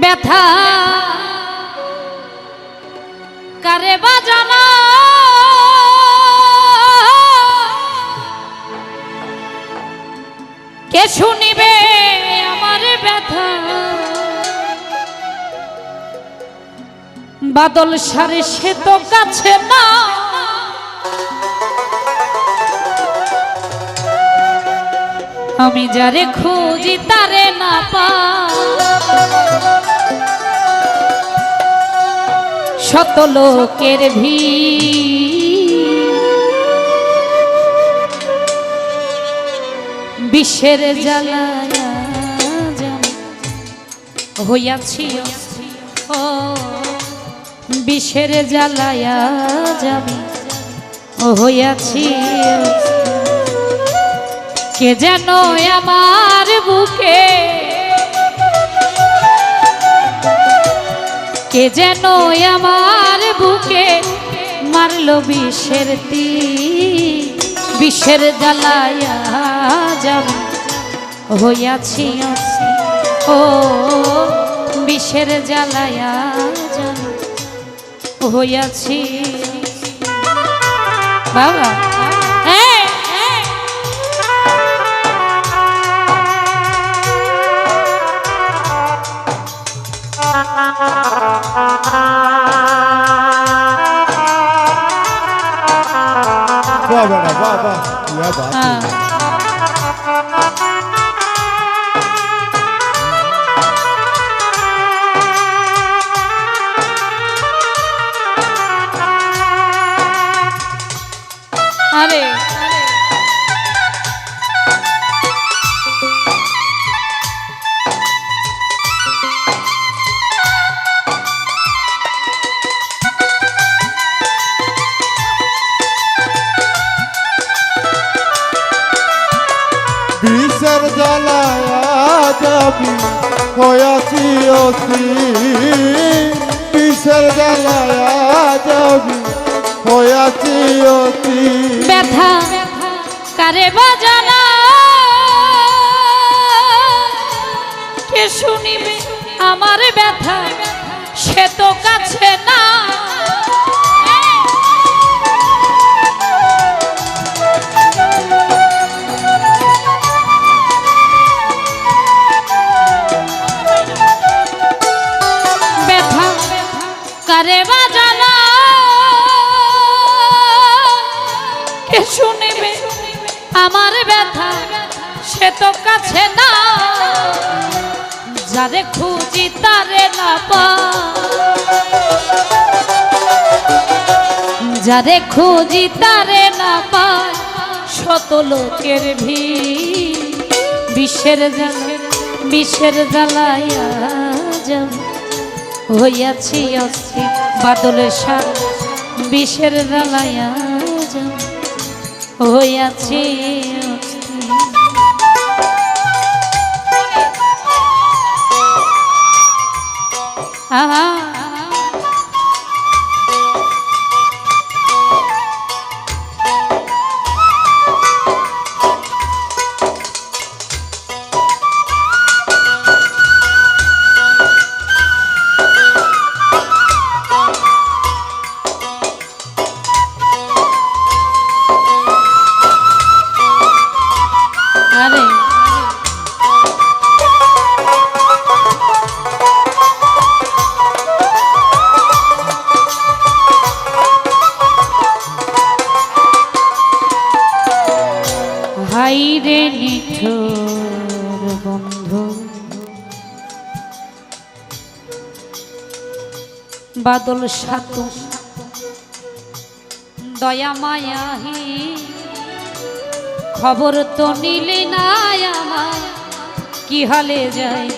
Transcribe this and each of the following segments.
ব্যথা। কারে বাজানা কে শুনিবে আমার ব্যথা? বাদল সারে সে তো কাছে না। আমি যারে খুঁজি তারে না পা শত লোকের ভিড় বিশ্বের জ্বালায়া হইয়াছি। ও বিশ্বের জ্বালায়া যাবি হইয়াছি। কে যেন আমার বুকে? কে যেন আমার বুকে মারল বিষের তি বিষের জ্বালায়া যাব হইয়াছি অস্থির। ও, বিষের জ্বালায়া যাব হইয়াছি। বাবা। আরে বিষের জ্বালায়া যাবি হয়াছি অতি বিষের জ্বালায়া যাবি ব্যথা কারে শুনিবে আমার ব্যথা? সে তো কাছে না আমার ব্যথা, সে তো কাছে না। যারে খুঁজি তারে না পা। যারে খুঁজি তারে না পায় শত লোকের ভিড়। বিশ্বের জ্বালা বিশ্বের জ্বালাইয়া যাব হইয়াছি অস্থির, বাদলের সার। বিষের জ্বালাইয়া হইয়াছি। আহা। বাদল সাতু দয়া মায়াহি খবর তো নিলি না কি হালে যাই।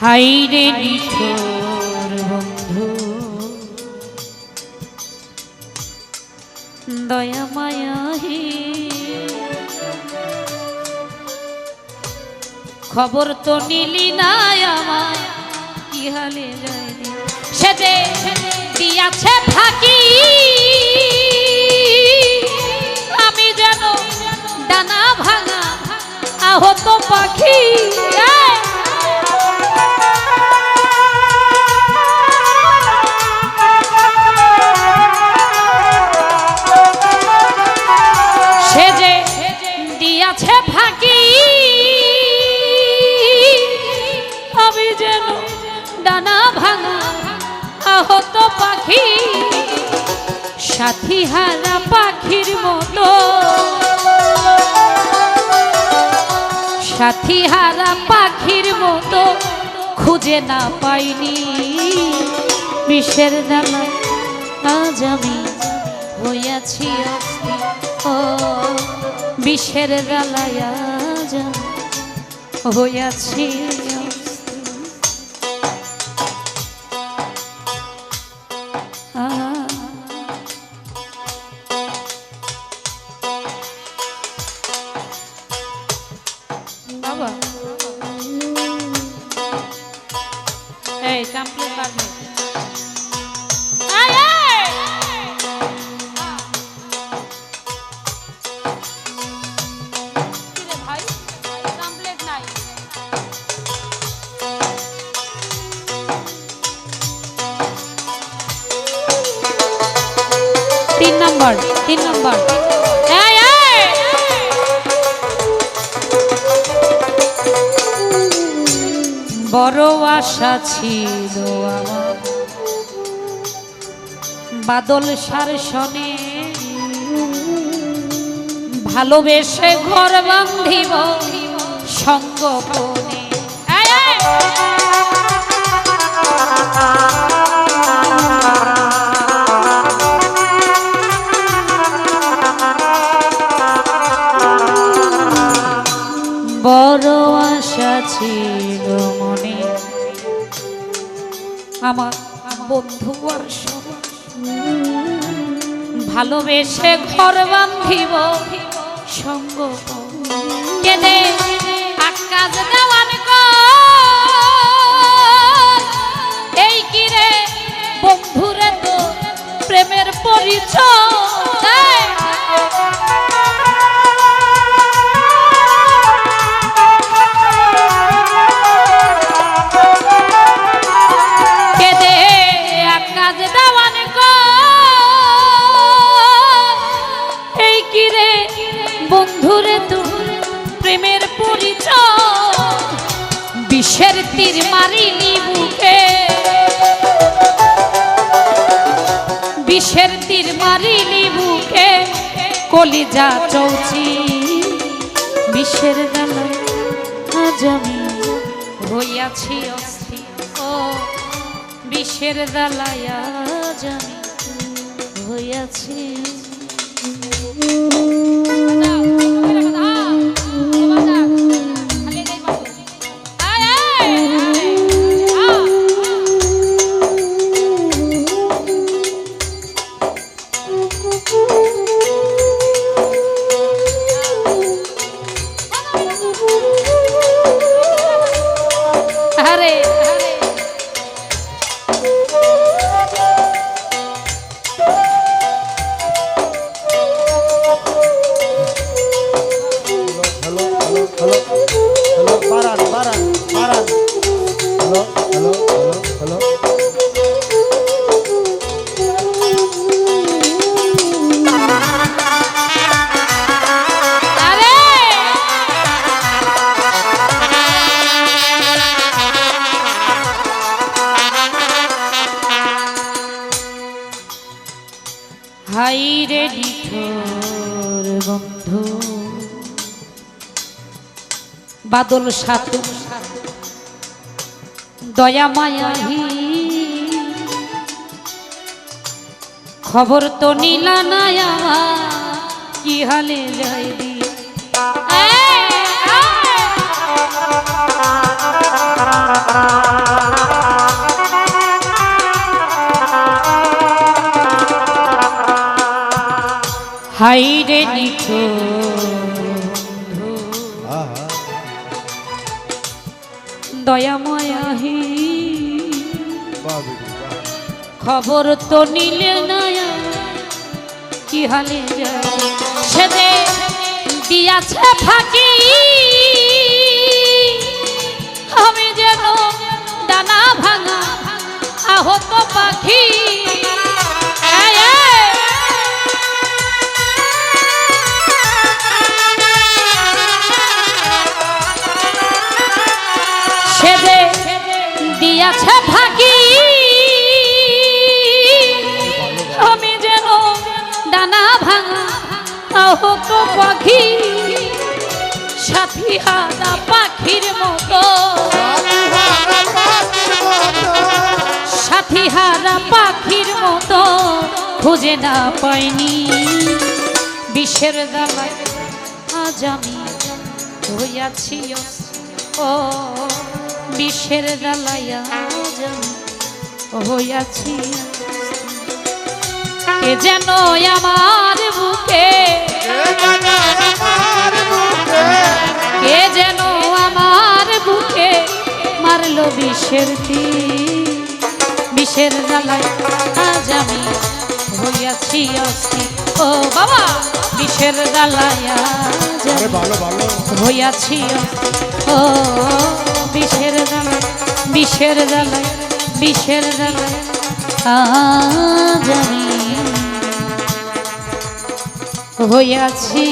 হাই রে নিঠোর দয়া মায়াহি খবর তো নিলি না আমায় কি হালে যায় সে দিয়াছে ফাঁকি, আমি যেন ডানা ভাঙা আহত পাখি। পাখি সাথী হারা পাখির মতো। সাথী হারা পাখির মতো খুঁজে না পাইনি। বিষের দালায় আজ আমি হইয়াছি অস্থির ও, বিষের দালায় আজ হইয়াছি এই কমপ্লিট নাই। তিন নম্বর তিন নম্বর। বড় আশা ছিল বাদল সার শনে ভালোবেসে ঘর বান্ধিব সঙ্গপনে ভালোবেসে ঘর বান্ধিব সঙ্গ কেনে এই কিরে বন্ধুরে তো প্রেমের পরিচয়। বিষের তীর মারিলি বুকে? কলিজা চৌচি বিশ্বের গান আজ আমি হইয়াছি অস্থি। ও বিশ্বের দালায় আজ আমি হইয়াছি বাদল সাতু দয়া মায়াহি খবর তো নিলা আমার কি হালে দি হাই রে নিঠো। বাহ খবর তো নিলে না কি হালে যায়? দিয়াছে ফাঁকি। আমি যেন ডানা ভাঙা আহত পাখি। দিয়াছে ফাঁকি। আমি যেন ডানা ভাঙা আহত পাখি, সাথী হারা পাখির মতো। সাথী হারা পাখির মতো খুঁজে না পাইনি। বিষের দালায় আজ আমি হইয়াছি ও বিষের হইয়াছি। কে যেন আমার বুকে কে যেন আমার বুকে মারলো বিষের বিষের জ্বালায় আজ আমি হইয়াছি অস্থি ও বাবা বিষের জ্বালায় আজ ভালো ভালো। হইয়াছি অস্থি। ও বিষের জ্বালায় বিষের জ্বালায় বিষের জ্বালায় আজ হইয়াছি